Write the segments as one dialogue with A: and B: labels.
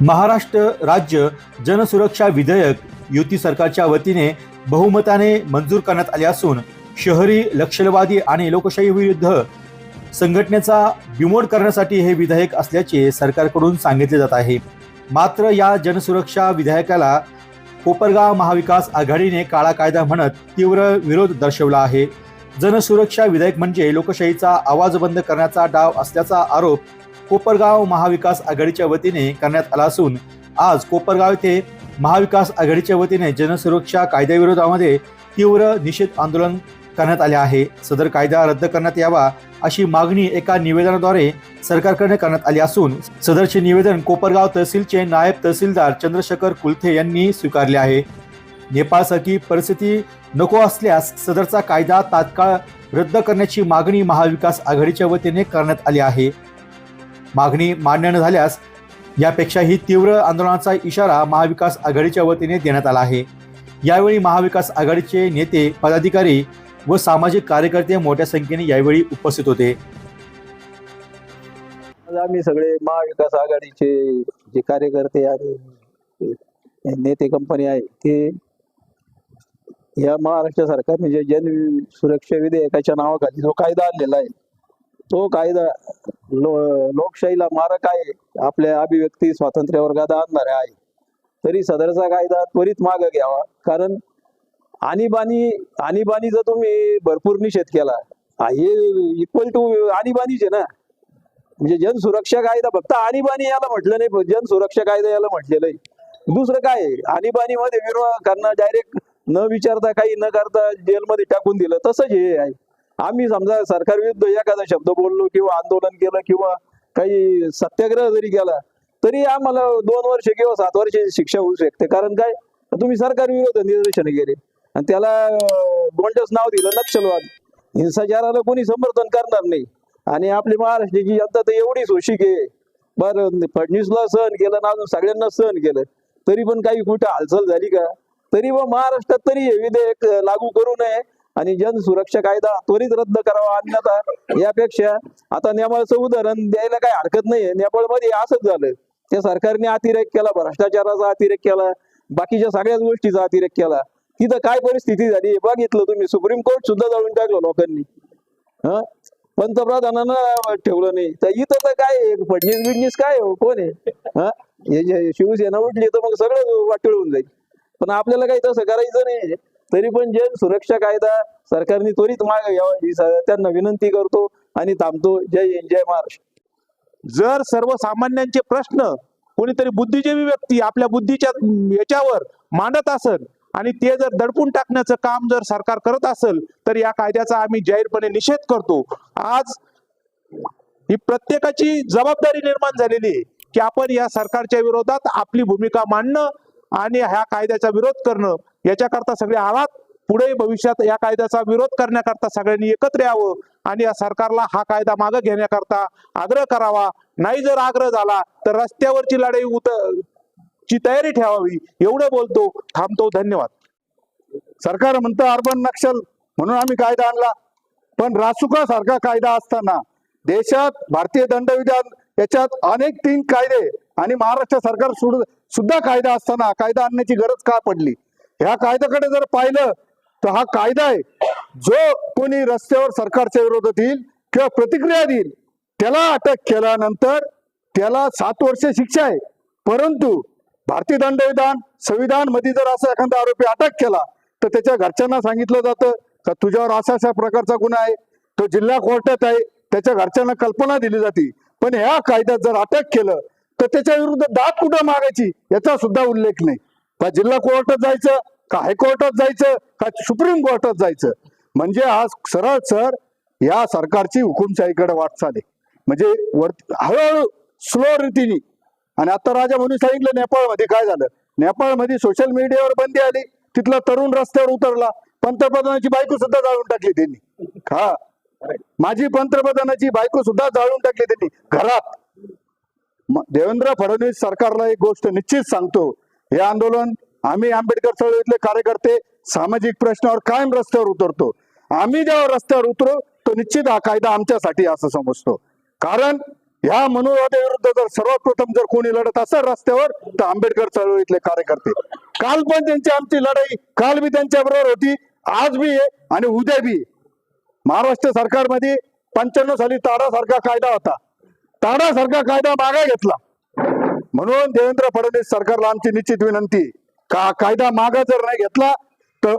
A: महाराष्ट्र राज्य जनसुरक्षा विधेयक युती सरकारच्या वतीने बहुमताने मंजूर करण्यात आले असून शहरी लक्षलवादी आणि लोकशाही विरुद्ध संघटनेचा बिमोड करण्यासाठी हे विधेयक असल्याचे सरकारकडून सांगितले जात आहे. मात्र या जनसुरक्षा विधेयकाला कोपरगाव महाविकास आघाडीने काळा कायदा म्हणत तीव्र विरोध दर्शवला आहे. जनसुरक्षा विधेयक म्हणजे लोकशाहीचा आवाज बंद करण्याचा डाव असल्याचा आरोप कोपरगाव महाविकास आघाडीच्या वतीने करण्यात आला असून आज कोपरगाव येथे महाविकास आघाडीच्या वतीने जनसुरक्षा कायद्याविरोधामध्ये तीव्र निषेध आंदोलन करण्यात आले आहे. सदर कायदा रद्द करण्यात यावा अशी मागणी एका निवेदनाद्वारे सरकारकडे करण्यात आली असून सदरचे निवेदन कोपरगाव तहसीलचे नायब तहसीलदार चंद्रशेखर कुलथे यांनी स्वीकारले आहे. नेपाळसारखी परिस्थिती नको असल्यास सदरचा कायदा तात्काळ रद्द करण्याची मागणी महाविकास आघाडीच्या वतीने करण्यात आली आहे. मागणी मान्य न झाल्यास यापेक्षाही तीव्र आंदोलनाचा इशारा महाविकास आघाडीच्या वतीने देण्यात आला आहे. यावेळी महाविकास आघाडीचे नेते पदाधिकारी व सामाजिक कार्यकर्ते मोठ्या संख्येने यावेळी उपस्थित होते.
B: आम्ही सगळे महाविकास आघाडीचे जे कार्यकर्ते आणि नेते कंपनी आहे ते या महाराष्ट्र सरकार म्हणजे जन सुरक्षा विधेयकाच्या नावाखाली जो कायदा आणलेला आहे तो कायदा लो लोकशाहीला मारक आहे आपल्या अभिव्यक्ती स्वातंत्र्यावर गादा आणणारे आहे. तरी सदरचा कायदा त्वरित माग घ्यावा कारण आणीबाणी आणीबाणीचा तुम्ही भरपूर निषेध केला हे इक्वल टू आणीबाणीच आहे ना. म्हणजे जन सुरक्षा कायदा फक्त आणीबाणी याला म्हटलं नाही जन सुरक्षा कायदा याला म्हटलेलं आहे. दुसरं काय आहे? आणीबाणीमध्ये विरोध करणं डायरेक्ट न विचारता काही न करता जेलमध्ये टाकून दिलं तसंच हे आहे. आम्ही समजा सरकार विरुद्ध एखादा शब्द बोललो किंवा आंदोलन केलं किंवा काही सत्याग्रह जरी केला तरी आम्हाला दोन वर्ष किंवा सात वर्षाची शिक्षा होऊ शकते. कारण काय? तुम्ही सरकार विरोध निदर्शन केले. आणि त्याला अं, गोंडस नाव दिलं नक्षलवाद. हिंसाचाराला कोणी समर्थन करणार नाही. आणि आपली महाराष्ट्राची जनता तर एवढी शोषिक आहे. बरं फडणवीसला सहन केलं ना अजून सगळ्यांना सहन केलं. तरी पण काही कुठं हालचाल झाली का? तरी व महाराष्ट्रात तरी हे विधेयक लागू करू नये आणि जन सुरक्षा कायदा त्वरित रद्द करावा. अन्यथा यापेक्षा आता नेपाळचं उदाहरण द्यायला काही हरकत नाहीये. नेपाळमध्ये असंच झालं. त्या सरकारने अतिरेक केला भ्रष्टाचाराचा अतिरेक केला बाकीच्या सगळ्याच गोष्टीचा अतिरेक केला. तिथं काय परिस्थिती झाली हे बघितलं तुम्ही. सुप्रीम कोर्ट सुद्धा जाळून टाकलं लोकांनी. हा? पंतप्रधानांना ठेवलं नाही. तर इथं तर काय फडणीस बिडणीस काय हो कोण आहे? हा? हे शिवसेना उठली तर मग सगळं वाटोळ होऊन जाईल. पण आपल्याला काही तसं करायचं नाही तरी पण जैन सुरक्षा कायदा सरकारने त्वरित माग घ्यावा ही त्यांना विनंती करतो आणि थांबतो. जय हिंद जय महाराष्ट्र.
C: जर सर्वसामान्यांचे प्रश्न कोणीतरी बुद्धिजीवी व्यक्ती आपल्या बुद्धीच्या याच्यावर मांडत असेल आणि ते जर दडपून टाकण्याचं काम जर सरकार करत असेल तर या कायद्याचा आम्ही जाहीरपणे निषेध करतो. आज ही प्रत्येकाची जबाबदारी निर्माण झालेली आहे की आपण या सरकारच्या विरोधात आपली भूमिका मांडणं आणि ह्या कायद्याचा विरोध करणं याच्याकरता सगळे आहात पुढे भविष्यात या कायद्याचा विरोध करण्याकरता सगळ्यांनी एकत्र यावं आणि या सरकारला हा कायदा मागे घेण्याकरता आग्रह करावा. नाही जर आग्रह झाला तर रस्त्यावरची लढाई उत ची तयारी ठेवावी. एवढं बोलतो थांबतो. धन्यवाद.
D: सरकार म्हणतं अर्बन नक्षल म्हणून आम्ही कायदा आणला. पण रासुका सारखा कायदा असताना देशात भारतीय दंडविधान याच्यात अनेक तीन कायदे आणि महाराष्ट्र सरकार सोडून सुद्धा कायदा असताना कायदा आणण्याची गरज का पडली? ह्या कायद्याकडे जर पाहिलं तर हा कायदा आहे जो कोणी रस्त्यावर सरकारच्या विरोधात येईल किंवा प्रतिक्रिया देईल त्याला अटक केल्यानंतर त्याला सात वर्ष शिक्षा आहे. परंतु भारतीय दंडविधान संविधानमध्ये जर असा एखादा आरोपी अटक केला तर त्याच्या घरच्यांना सांगितलं जातं का तुझ्यावर अशा अशा प्रकारचा गुन्हा आहे तो जिल्हा कोर्टात आहे त्याच्या घरच्यांना कल्पना दिली जाते. पण ह्या कायद्यात जर अटक केलं तर त्याच्या विरुद्ध दाद कुठं मागायची याचा सुद्धा उल्लेख नाही. का जिल्हा कोर्टात जायचं का हायकोर्टात जायचं का सुप्रीम कोर्टात जायचं? म्हणजे हा सरळ सर या सरकारची हुकुमशाहीकडे वाटचाल आहे म्हणजे वर हळूहळू स्लो रीतीने. आणि आता राजा म्हणून सांगितलं नेपाळमध्ये काय झालं? नेपाळमध्ये सोशल मीडियावर बंदी आली. तिथला तरुण रस्त्यावर उतरला. पंतप्रधानाची बायको सुद्धा जाळून टाकली त्यांनी. हा. माझी पंतप्रधानाची बायको सुद्धा जाळून टाकली त्यांनी. घरात. देवेंद्र फडणवीस सरकारला एक गोष्ट निश्चित सांगतो. हे आंदोलन आम्ही आंबेडकर चळवळीतले कार्यकर्ते सामाजिक प्रश्नावर कायम रस्त्यावर उतरतो. आम्ही जेव्हा रस्त्यावर उतरू तो निश्चित हा कायदा आमच्यासाठी असं समजतो. कारण ह्या मनोवादाविरुद्ध जर सर्वात प्रथम जर कोणी लढत असेल रस्त्यावर तर आंबेडकर चळवळीतले कार्यकर्ते. काल पण त्यांची आमची लढाई काल बी त्यांच्या बरोबर होती आज बी आहे आणि उद्या बी महाराष्ट्र सरकारमध्ये पंच्याण्णव साली ताडासारखा कायदा होता. ताडासारखा कायदा मागा घेतला. म्हणून देवेंद्र फडणवीस सरकारला आमची निश्चित विनंती का कायदा मागा जर नाही घेतला तर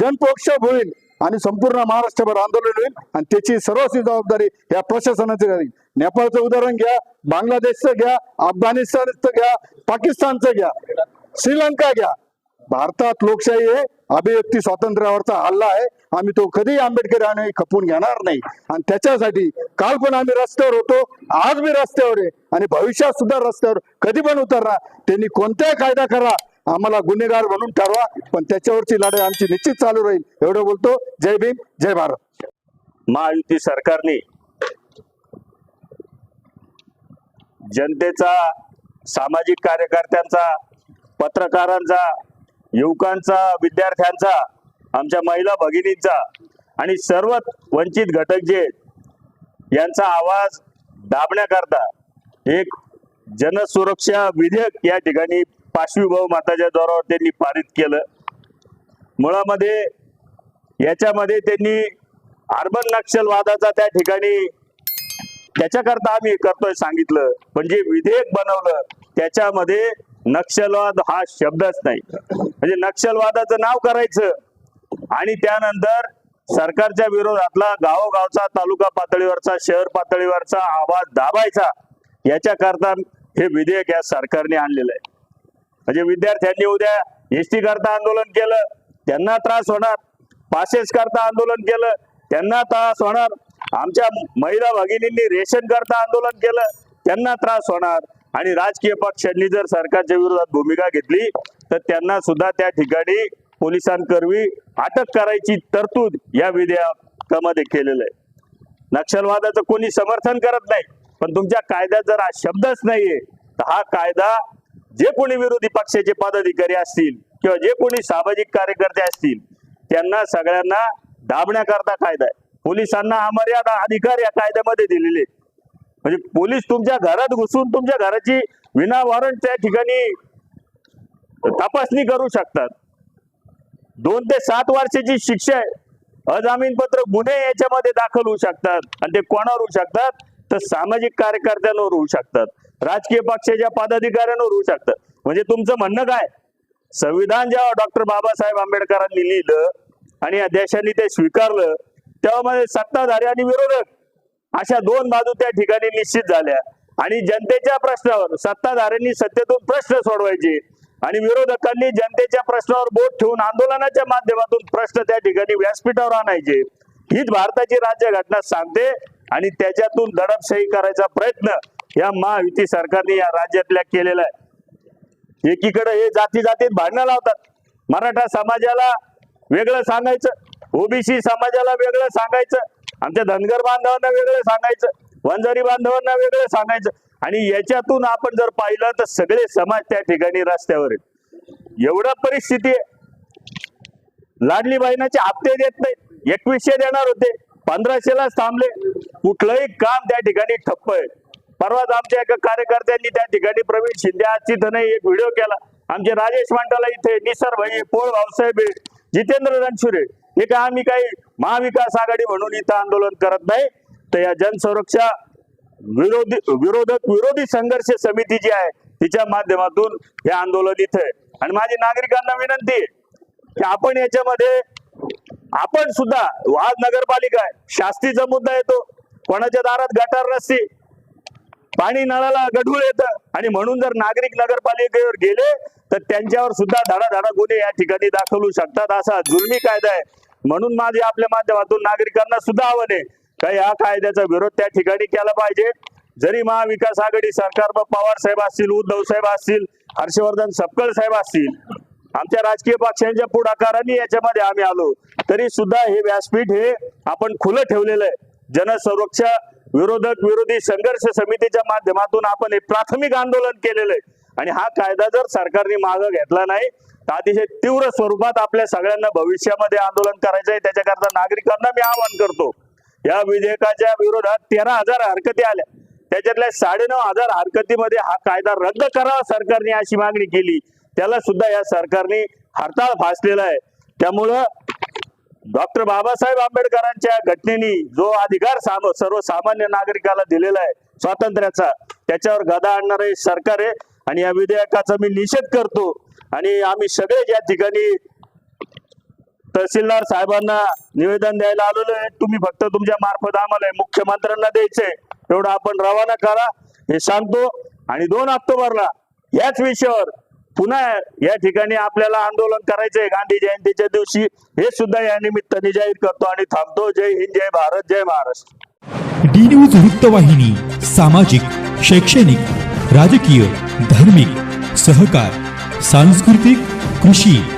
D: जनप्रोक्षोभ होईल आणि संपूर्ण महाराष्ट्रभर आंदोलन होईल आणि त्याची सर्वस्वी जबाबदारी या प्रशासनाची राहील. नेपाळचं उदाहरण घ्या बांगलादेशचं घ्या अफगाणिस्तानचं घ्या पाकिस्तानचं घ्या श्रीलंका घ्या. भारतात लोकशाही आहे अभिव्यक्ती स्वातंत्र्यावरचा हल्ला आहे. आम्ही तो कधी आंबेडकर आणि खपून घेणार नाही. आणि त्याच्यासाठी काल पण आम्ही रस्त्यावर होतो आज मी रस्त्यावर आहे. आणि भविष्यात सुद्धा रस्त्यावर कधी पण उतरणार. त्यांनी कोणताही कायदा करा आम्हाला गुन्हेगार म्हणून ठरवा पण त्याच्यावरची लढाई आमची निश्चित चालू राहील. एवढं बोलतो. जय भीम जय भारत.
E: महायुती सरकारने जनतेचा सामाजिक कार्यकर्त्यांचा पत्रकारांचा युवकांचा विद्यार्थ्यांचा आमच्या महिला भगिनींचा आणि सर्व वंचित घटक जे यांचा आवाज दाबण्याकरता एक जनसुरक्षा विधेयक या ठिकाणी पाचवी माताच्या जोरावर त्यांनी पारित केलं. मुळामध्ये याच्यामध्ये त्यांनी अर्बन नक्षलवादाचा त्या ठिकाणी त्याच्याकरता आम्ही करतोय सांगितलं. पण जे विधेयक बनवलं त्याच्यामध्ये नक्षलवाद हा शब्दच नाही. म्हणजे नक्षलवादाचं नाव करायचं आणि त्यानंतर सरकारच्या विरोधातला गावोगावचा तालुका पातळीवरचा शहर पातळीवरचा आवाज दाबायचा याच्याकरता हे विधेयक या सरकारने आणलेलं आहे. म्हणजे विद्यार्थ्यांनी उद्या एस टी करता आंदोलन केलं त्यांना त्रास होणार. पासेस करता आंदोलन केलं त्यांना त्रास होणार. आमच्या महिला भगिनींनी रेशन करता आंदोलन केलं त्यांना त्रास होणार. आणि राजकीय पक्षांनी जर सरकारच्या विरोधात भूमिका घेतली तर त्यांना सुद्धा त्या ठिकाणी पोलिसांकरवी अटक करायची तरतूद या विधेयकामध्ये केलेलं आहे. नक्षलवादाचं कोणी समर्थन करत नाही पण तुमच्या कायद्यात जर हा शब्दच नाहीये तर हा कायदा जे कोणी विरोधी पक्षाचे पदाधिकारी असतील किंवा जे कोणी सामाजिक कार्यकर्ते असतील त्यांना सगळ्यांना दाबण्याकरता कायदा आहे. पोलिसांना अमर्यादा अधिकार या कायद्यामध्ये दिलेले म्हणजे पोलीस तुमच्या घरात घुसून तुमच्या घराची विना वॉरंट त्या ठिकाणी तपासणी करू शकतात. दोन ते सात वर्षाची शिक्षा आहे. अजामीनपत्र गुन्हे याच्यामध्ये दाखल होऊ शकतात आणि ते कोणावर होऊ शकतात? तर सामाजिक कार्यकर्त्यांवर होऊ शकतात. राजकीय पक्षाच्या पदाधिकाऱ्यांवर होऊ शकतात म्हणजे तुमचं म्हणणं काय? संविधान जेव्हा डॉक्टर बाबासाहेब आंबेडकरांनी लिहिलं आणि या देशाने ते स्वीकारलं तेव्हा मध्ये सत्ताधारी आणि विरोधक अशा दोन बाजू त्या ठिकाणी निश्चित झाल्या. आणि जनतेच्या प्रश्नावर सत्ताधाऱ्यांनी सत्तेतून प्रश्न सोडवायचे. आणि विरोधकांनी जनतेच्या प्रश्नावर बोट ठेवून आंदोलनाच्या माध्यमातून प्रश्न त्या ठिकाणी व्यासपीठावर आणायचे. हीच भारताची राज्यघटना सांगते आणि त्याच्यातून दडपशाही करायचा प्रयत्न या महायुती सरकारने या राज्यातल्या केलेला आहे. एकीकडे हे जाती जातीत भांडणं लावतात. मराठा समाजाला वेगळं सांगायचं. ओबीसी समाजाला वेगळं सांगायचं. आमच्या धनगर बांधवांना वेगळं सांगायचं. वंजारी बांधवांना वेगळं सांगायचं. आणि याच्यातून आपण जर पाहिलं तर सगळे समाज त्या ठिकाणी रस्त्यावर एवढा एवढं परिस्थिती आहे. लाडली बहिणाचे हप्ते देत नाहीत. एकवीसशे देणार होते. पंधराशेलाच थांबले. कुठलंही काम त्या ठिकाणी ठप्प आहे. परवाच आमच्या एका कार्यकर्त्यांनी त्या ठिकाणी प्रवीण शिंदे आज तिथं नाही एक व्हिडिओ केला. आमचे राजेश मांडाला इथे निसर भाई पोळ भाऊसाहेब जितेंद्र रणशुरे. हे काय आम्ही काही महाविकास आघाडी म्हणून इथं आंदोलन करत नाही. तर या जनसुरक्षा विरोधी विरोधक विरोधी संघर्ष समिती जी आहे तिच्या माध्यमातून हे आंदोलन इथे आणि माझी नागरिकांना विनंती आहे की आपण याच्यामध्ये आपण सुद्धा आज नगरपालिका आहे शास्तीचा मुद्दा येतो. कोणाच्या दारात गटार रस्ती पाणी नळाला गढूळ येतं. आणि म्हणून जर नागरिक नगरपालिकेवर गेले तर त्यांच्यावर सुद्धा धडाधडा गुन्हे या ठिकाणी दाखवू शकतात असा जुलमी कायदा आहे. म्हणून माझे आपल्या माध्यमातून नागरिकांना सुद्धा आव्हान आहे का या कायद्याचा विरोध त्या ठिकाणी केला पाहिजे. जरी महाविकास आघाडी सरकार पवार साहेब असतील उद्धव साहेब असतील हर्षवर्धन सपकळ साहेब असतील आमच्या राजकीय पक्षांच्या पुढाकारांनी याच्यामध्ये आम्ही आलो. तरी सुद्धा हे व्यासपीठ हे आपण खुलं ठेवलेलं आहे. जनसुरक्षा विरोधक विरोधी संघर्ष समितीच्या माध्यमातून आपण हे प्राथमिक आंदोलन केलेलं आहे. आणि हा कायदा जर सरकारने मागं घेतला नाही तर अतिशय तीव्र स्वरूपात आपल्या सगळ्यांना भविष्यामध्ये आंदोलन करायचं आहे. त्याच्याकरता नागरिकांना मी आवाहन करतो. या विधेयकाच्या विरोधात तेरा हजार हरकती आल्या. त्याच्यातल्या साडेनऊ हजार हरकतीमध्ये हा कायदा रद्द करावा सरकारने अशी मागणी केली. त्याला सुद्धा या सरकारने हरताळ फासलेला आहे. त्यामुळं डॉक्टर बाबासाहेब आंबेडकरांच्या घटनेनी जो अधिकार साम सर्वसामान्य नागरिकाला दिलेला आहे स्वातंत्र्याचा त्याच्यावर गदा आणणार सरकार आहे. आणि या विधेयकाचा मी निषेध करतो. आणि आम्ही सगळे या ठिकाणी तहसीलदार साहेबांना निवेदन द्यायला आलेलो आहे. तुम्ही फक्त तुमच्या मार्फत आम्हाला मुख्यमंत्र्यांना द्यायचंय एवढं आपण रवाना करा. हे सांगतो. आणि दोन ऑक्टोबरला याच विषयावर पुन्हा या ठिकाणी आपल्याला आंदोलन करायचंय. गांधी जयंतीच्या दिवशी. हे सुद्धा या निमित्ताने जाहीर करतो आणि थांबतो. जय हिंद जय भारत जय महाराष्ट्र.
A: डी न्यूज वृत्तवाहिनी सामाजिक शैक्षणिक राजकीय धार्मिक सहकार सांस्कृतिक कृषी